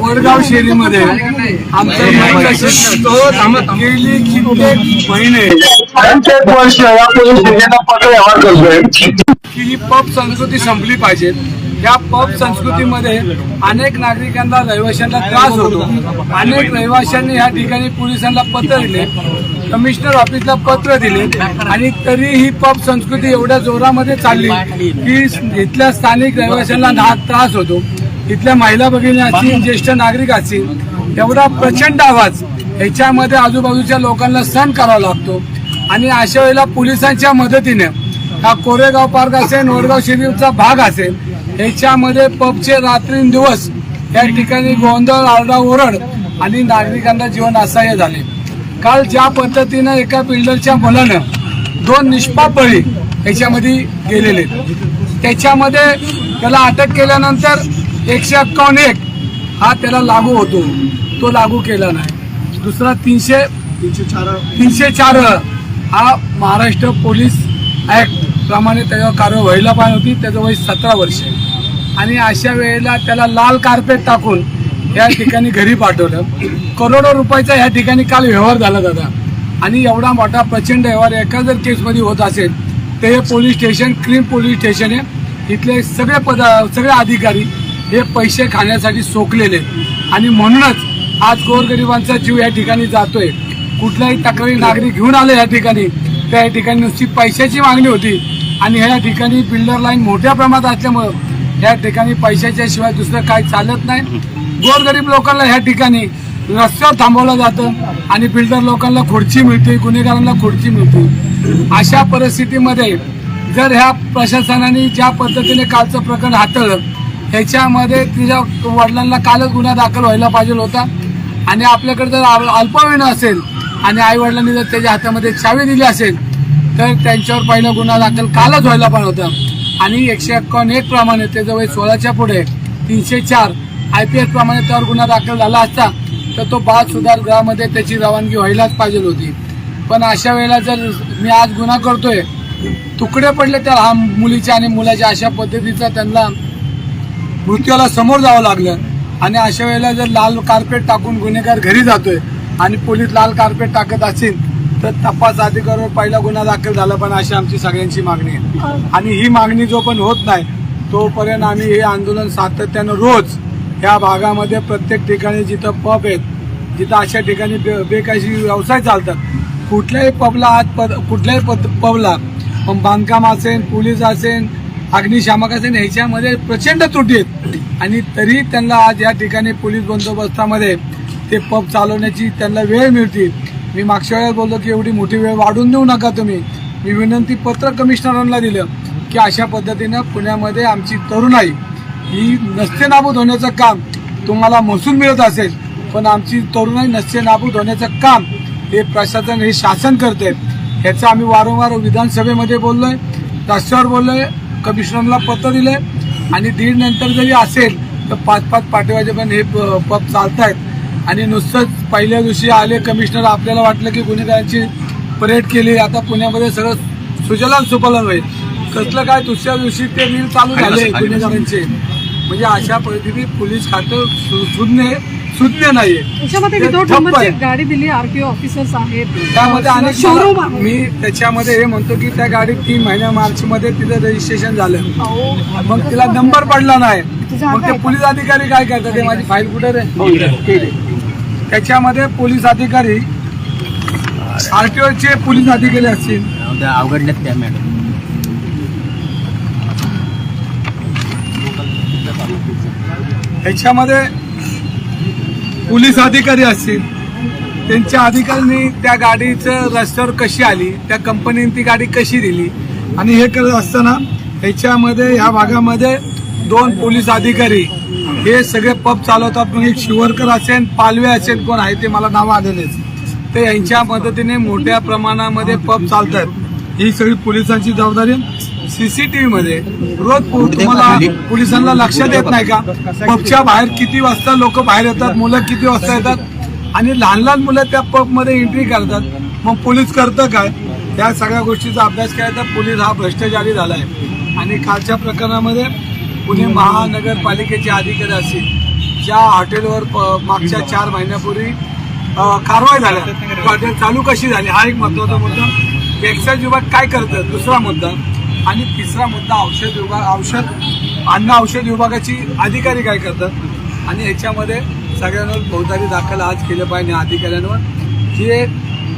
वडगाव शेरीमध्ये आमचं गेली कित्येक महिने वर्ष या पोलीस स्टेशनला पत्र व्यवहार करतोय की ही पब संस्कृती संपली पाहिजे. या पब संस्कृतीमध्ये अनेक नागरिकांना रहिवाशांना त्रास होतो. अनेक रहिवाशांनी या ठिकाणी पोलिसांना पत्र दिले कमिशनर ऑफिसला पत्र दिले आणि तरी ही पब संस्कृती एवढ्या जोरामध्ये चालली की इथल्या स्थानिक रहिवाशांना नाग त्रास होतो. इथल्या महिला भगिनी असतील ज्येष्ठ नागरिक असतील एवढा प्रचंड आवाज ह्याच्यामध्ये आजूबाजूच्या लोकांना सहन करावा लागतो. आणि अशा वेळेला पोलिसांच्या मदतीने हा कोरेगाव पार्क असेल नोडगाव शिरीचा भाग असेल ह्याच्यामध्ये पबचे रात्रींदिवस या ठिकाणी गोंधळ आरडाओरड आणि नागरिकांना जीवन असह्य झाले. काल ज्या पद्धतीनं एका बिल्डरच्या मुलानं दोन निष्पाप बळी याच्यामध्ये गेलेले त्याच्यामध्ये त्याला अटक केल्यानंतर एकशे एक्कावन्न एक हा त्याला लागू होतो. तो लागू केला नाही. दुसरा तीनशे तीनशे चार हा महाराष्ट्र पोलीस ऍक्ट प्रमाणे त्याच्यावर कारवाई व्हायला पाहिजे होती. त्याचं वय सतरा वर्ष आणि अशा वेळेला त्याला लाल कार्पेट टाकून या ठिकाणी घरी पाठवलं. करोडो रुपयाचा या ठिकाणी काल व्यवहार झाला दादा. आणि एवढा मोठा प्रचंड व्यवहार एका जर केसमध्ये होत असेल तर हे police station crime police station आहे. इथले सगळे पद सगळे अधिकारी हे पैसे खाण्यासाठी सोकलेले आणि म्हणूनच आज गोरगरिबांचा जीव या ठिकाणी जातोय. कुठल्याही तक्रारी नागरिक घेऊन आले या ठिकाणी त्या या ठिकाणी नुसती पैशाची मागणी होती. आणि ह्या ठिकाणी बिल्डर लाईन मोठ्या प्रमाणात असल्यामुळं या ठिकाणी पैशाच्या शिवाय दुसरं काही चालत नाही. गोरगरीब लोकांना ह्या ठिकाणी रस्त्यावर थांबवलं जातं आणि बिल्डर लोकांना खुर्ची मिळते गुन्हेगारांना खुर्ची मिळते. अशा परिस्थितीमध्ये जर ह्या प्रशासनाने ज्या पद्धतीने कालचं प्रकरण हाताळलं ह्याच्यामध्ये तिच्या वडिलांना कालच गुन्हा दाखल व्हायला पाहिजे होता. आणि आपल्याकडे जर अल- असेल आणि आई वडिलांनी जर त्याच्या हातामध्ये चावी दिली असेल तर त्यांच्यावर पहिला गुन्हा दाखल कालच व्हायला पाहिजे होता. आणि एकशे एक्कावन्न एक प्रमाणे ते जवळ सोळाच्या पुढे तीनशे चार आय पी एस प्रमाणे त्यावर गुन्हा दाखल झाला असता तर तो बाल सुधार गृहामध्ये त्याची रवानगी व्हायलाच पाहिजे होती. पण अशा वेळेला जर मी आज गुन्हा करतोय तुकडे पडले तर हा मुलीच्या आणि मुलाच्या अशा पद्धतीचा त्यांना मृत्यूला समोर जावं लागलं. आणि अशा वेळेला जर लाल कार्पेट टाकून गुन्हेगार घरी जातोय आणि पोलीस लाल कार्पेट टाकत असतील तर तपास अधिकाऱ्यावर पहिला गुन्हा दाखल झाला पण अशी आमची सगळ्यांची मागणी आहे. आणि ही मागणी जो पण होत नाही तोपर्यंत आम्ही हे आंदोलन सातत्यानं रोज या भागामध्ये प्रत्येक ठिकाणी जिथं पब आहेत जिथं अशा ठिकाणी बे बेकायशी व्यवसाय चालतात कुठल्याही पबला आज पद कुठल्याही पद पबला बांधकाम असेल पोलीस असेल अग्निशामक असेल ह्याच्यामध्ये प्रचंड त्रुटी आहेत. आणि तरी त्यांना आज या ठिकाणी पोलीस बंदोबस्तामध्ये ते पब चालवण्याची त्यांना वेळ मिळते. मी मागच्या वेळेस बोललो की एवढी मोठी वेळ वाढून देऊ नका तुम्ही. मी विनंती पत्र कमिशनरांना दिलं की अशा पद्धतीनं पुण्यामध्ये आमची तरुणाई ही नसते नाबूद होण्याचं काम तुम्हाला महसूल मिळत असेल पण आमची तरुणाई नसते नाबूद होण्याचं काम हे प्रशासन हे शासन करते ह्याचं आम्ही वारंवार विधानसभेमध्ये बोललो बोललोय बोललो आहे कमिशनरला पत्र दिले आणि दीड नंतर जरी असेल तर पाच पाच पाठवायचे हे प- पब आहेत आणि नुसतंच पहिल्या दिवशी आले कमिशनर आपल्याला वाटलं की गुन्हेगारांची परेड केली आता पुण्यामध्ये सगळं सुजलाम सुफलाम होईल कसलं काय दुसऱ्या दिवशी ते रील चालू झाले गुन्हेगारांचे म्हणजे अशा पद्धतीने पोलीस खातं सु- सुज्ञ सुज्ञ नाहीये. गाडी दिली आरटीओ ऑफिसर्स आहेत. त्यामध्ये अनेक शोरूम आहे. मी त्याच्यामध्ये हे म्हणतो की त्या गाडीत तीन महिन्या मार्च मध्ये तिचं रजिस्ट्रेशन झालं. मग तिला नंबर पडला नाही. मग ते पोलीस अधिकारी काय करतात? ते माझी फाईल कुठे रे? त्याच्यामध्ये पोलीस अधिकारी आरटीओचे पोलीस अधिकारी असतील. अवघडल्यात त्या मॅडम. ह्याच्यामध्ये पोलीस अधिकारी असतील. त्यांच्या अधिकाऱ्यांनी त्या गाडीचं रस्त्यावर कशी आली त्या कंपनीने ती गाडी कशी दिली आणि हे करत असताना ह्याच्यामध्ये ह्या भागामध्ये दोन पोलीस अधिकारी. हे सगळे पब चालवतात. मग एक शिवरकर असेल पालवे असेल कोण आहे ते मला नावं आलेलेच तर यांच्या मदतीने मोठ्या प्रमाणामध्ये पब चालतात ही सगळी पोलिसांची जबाबदारी. सीसीटीव्ही मध्ये रोज तुम्हाला पोलिसांना लक्षात येत नाही का? पबच्या बाहेर किती वाजता लोक बाहेर येतात मुलं किती वाजता येतात? आणि लहान लहान मुलं त्या पबमध्ये एंट्री करतात. मग पोलीस करतं काय? या सगळ्या गोष्टीचा अभ्यास केला तर पोलीस हा भ्रष्टाचारी झालाय. आणि कालच्या प्रकरणामध्ये पुणे महानगरपालिकेचे अधिकारी असतील ज्या हॉटेलवर मागच्या चार महिन्यापूर्वी कारवाई झाल्या. हॉटेल चालू कशी झाली? हा एक महत्त्वाचा मुद्दा. एक्साईज विभाग काय करतं? दुसरा मुद्दा. आणि तिसरा मुद्दा औषध विभाग औषध अन्न औषध विभागाची अधिकारी काय करतात? आणि याच्यामध्ये सगळ्यांवर फौजदारी दाखल आज केलं पाहिजे अधिकाऱ्यांवर. जे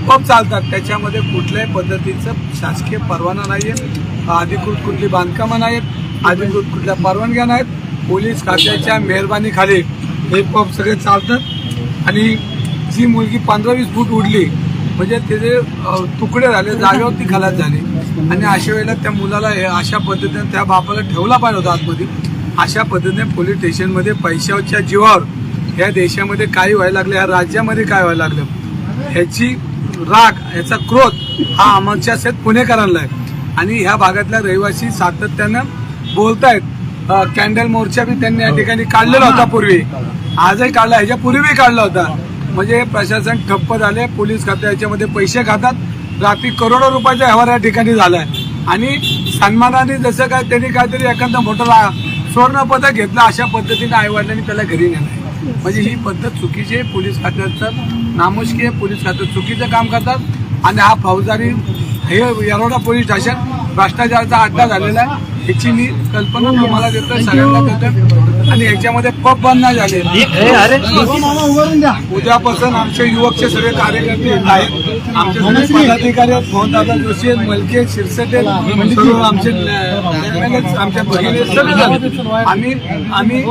पब चालतात त्याच्यामध्ये कुठल्याही पद्धतीचं शासकीय परवाना नाही आहे अधिकृत कुठली बांधकामं नाहीत अधिकृत कुठल्या परवानग्या नाहीत. पोलीस खात्याच्या मेहरबानीखाली हे पब सगळे चालतात. आणि जी मुलगी पंधरा वीस फूट उडली म्हणजे त्याचे तुकडे झाले जागेवरती खलास झाले. आणि अशा वेळेला त्या मुलाला हे अशा पद्धतीने त्या बापाला ठेवला पाहिजे होता आतमध्ये. अशा पद्धतीने पोलीस स्टेशनमध्ये पैशाच्या जीवावर या देशामध्ये काय व्हायला लागलं या राज्यामध्ये काय व्हायला लागलं ह्याची राग ह्याचा क्रोध हा आमच्या सेत पुणेकरांना आहे. आणि ह्या भागातल्या रहिवासी सातत्यानं बोलतायत कॅन्डल मोर्चा बी त्यांनी या ठिकाणी काढलेला होता पूर्वी. आजही काढला ह्याच्या पूर्वी काढला होता. म्हणजे प्रशासन ठप्प झाले पोलीस खाते याच्यामध्ये पैसे खातात. रात्री करोडो रुपयाचा व्यवहार या ठिकाणी झालाय. आणि सन्मानाने जसं काय त्यांनी काहीतरी एखादा मोठं सुवर्ण पदक घेतलं अशा पद्धतीने आईवडिलांनी त्याला घरी नेलंय. म्हणजे ही पद्धत चुकीची आहे. पोलीस खात्याचं नामुष्की आहे. पोलीस खात्यात चुकीचं काम करतात. आणि हा फौजदारी हे येरोडा पोलीस स्टेशन भ्रष्टाचाराचा अड्डा झालेला आहे. ह्याची मी कल्पना तुम्हाला देतो सगळ्यांना देतो आणि याच्यामध्ये पब बंद नाही झाले उद्यापासून आमचे युवकचे सगळे कार्यकर्ते येत आहेत. आमचे सगळे पदाधिकारी आहेत मोहनदादा जोशी आहेत मलके शिरसटे आमचे आमच्या भगिनी सगळे झाले. आम्ही आम्ही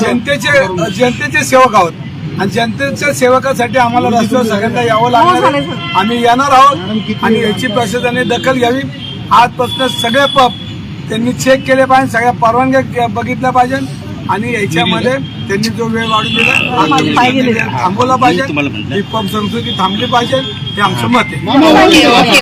जनतेचे जनतेचे सेवक आहोत. आणि जनतेच्या सेवकासाठी आम्हाला रस्त्यावर सगळ्यांना यावं लागणार आहे. सर. आम्ही येणार आहोत आणि याची प्रशासनाने दखल घ्यावी. आजपासून सगळे पब त्यांनी चेक केले पाहिजे सगळ्या परवानग्या बघितल्या पाहिजे आणि याच्यामध्ये त्यांनी जो वेळ वाढून दिला पाय गेले. थांबवला पाहिजे. ही पब संस्कृती थांबली पाहिजे हे आमचं मत आहे.